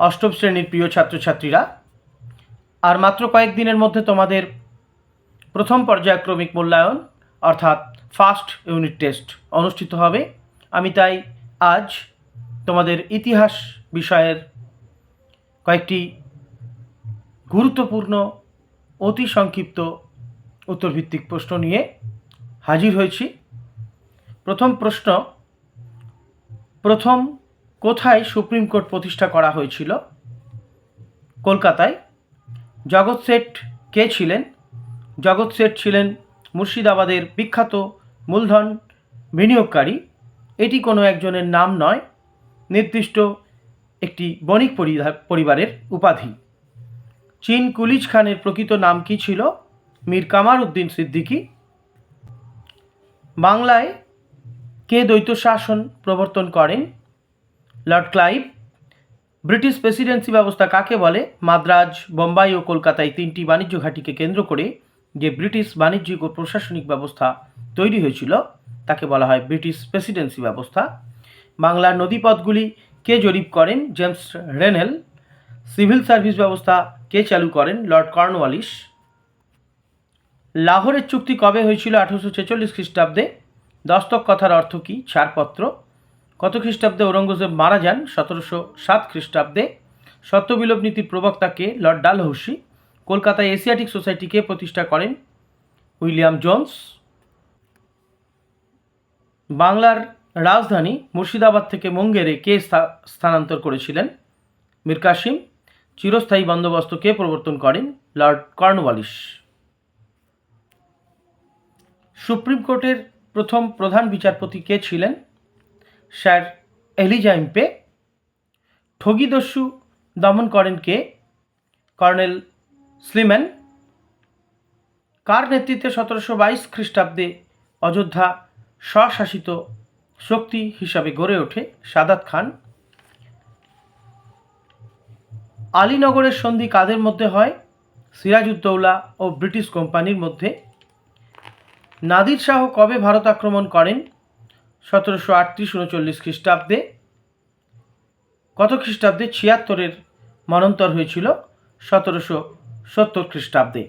অষ্টম শ্রেণির প্রিয় ছাত্রছাত্রীরা, আর মাত্র কয়েকদিনের মধ্যে তোমাদের প্রথম পর্যায়ক্রমিক মূল্যায়ন, অর্থাৎ ফার্স্ট ইউনিট টেস্ট অনুষ্ঠিত হবে। আমি তাই আজ তোমাদের ইতিহাস বিষয়ের কয়েকটি গুরুত্বপূর্ণ, অতি সংক্ষিপ্ত উত্তরভিত্তিক প্রশ্ন নিয়ে হাজির হয়েছি। প্রথম প্রশ্ন, প্রথম কোথায় সুপ্রিম কোর্ট প্রতিষ্ঠা করা হয়েছিল? কলকাতায়। জগৎ শেঠ কে ছিলেন? জগৎ শেঠ ছিলেন মুর্শিদাবাদের বিখ্যাত মূলধন বিনিয়োগকারী। এটি কোনো একজনের নাম নয়, নির্দিষ্ট একটি বণিক পরিবারের উপাধি। চীন কুলিজ খানের প্রকৃত নাম কি ছিল? মীর কামার উদ্দিন সিদ্দিকী। বাংলায় কে দ্বৈত শাসন প্রবর্তন করেন? লর্ড ক্লাইভ, ব্রিটিশ প্রেসিডেন্সি ব্যবস্থা কাকে বলে? মাদ্রাজ, বোম্বাই ও কলকাতায় তিনটি বাণিজ্য ঘাঁটিকে কেন্দ্র করে যে ব্রিটিশ বাণিজ্যিক ও প্রশাসনিক ব্যবস্থা তৈরি হয়েছিল, তাকে বলা হয় ব্রিটিশ প্রেসিডেন্সি ব্যবস্থা। বাংলার নদীপথগুলি কে জরিপ করেন? জেমস রেনেল। সিভিল সার্ভিস ব্যবস্থা কে চালু করেন? লর্ড কর্নওয়ালিস লাহোরের চুক্তি কবে হয়েছিল? আঠারোশো ছেচল্লিশ খ্রিস্টাব্দে। দস্তক কথার অর্থ কী? ছাড়পত্র। কত খ্রিস্টাব্দে ঔরঙ্গজেব মারা যান? সতেরোশো সাত খ্রিস্টাব্দে। সত্যবিলোপ নীতির প্রবক্তাকে লর্ড ডালহৌসি কলকাতায় এশিয়াটিক সোসাইটিকে প্রতিষ্ঠা করেন উইলিয়াম জোন্স। বাংলার রাজধানী মুর্শিদাবাদ থেকে মুঙ্গেরে কে স্থা- স্থানান্তর করেছিলেন? মীর কাসিম। চিরস্থায়ী বন্দোবস্ত কে প্রবর্তন করেন লর্ড কর্নওয়ালিস সুপ্রিম কোর্টের প্রথম প্রধান বিচারপতি কে ছিলেন? স্যার এলিজা ইম্পে ঠগিদস্যু দমন করেন কে? Colonel Sleeman. কার নেতৃত্বে সতেরোশো বাইশ খ্রিস্টাব্দে অযোধ্যা স্বশাসিত শক্তি হিসাবে গড়ে ওঠে সাদাত খান? আলীনগরের সন্ধি কাদের মধ্যে হয়? সিরাজউদ্দৌলা ও ব্রিটিশ কোম্পানির মধ্যে। নাদির শাহ কবে ভারত আক্রমণ করেন? সতেরোশো আটত্রিশ উনচল্লিশ খ্রিস্টাব্দে। কত খ্রিস্টাব্দে? ছিয়াত্তরের মনন্তর হয়েছিল সতেরোশো সত্তর খ্রিস্টাব্দে।